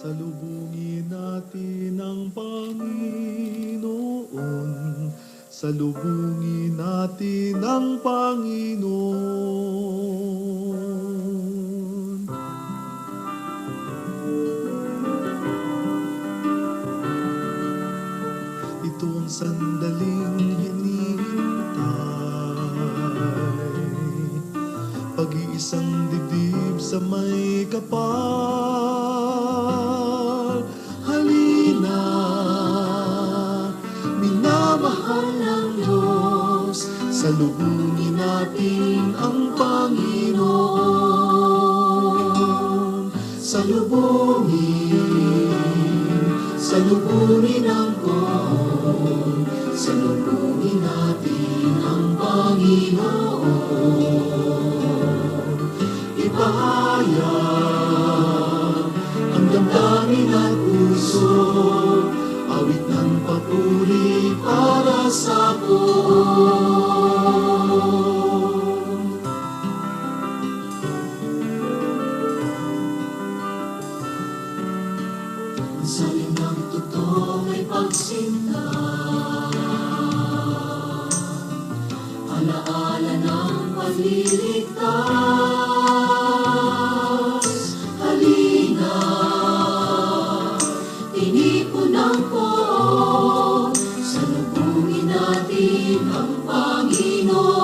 Salubungin natin ang Panginoon. Salubungin natin ang Panginoon. Ito ang sandaling hinihintay Pag-iisang dibdib sa may kapal Salubungin natin ang Panginoon. Salubungin Salubungin ang Panginoon Salubungin natin ang Panginoon. Ipahayag puso Awit ng papuri para sa poon Ang saling ng totoo ay pagsinta. Alaala ng paglilingkod Pinipunang ko, salubungin natin ang Panginoon.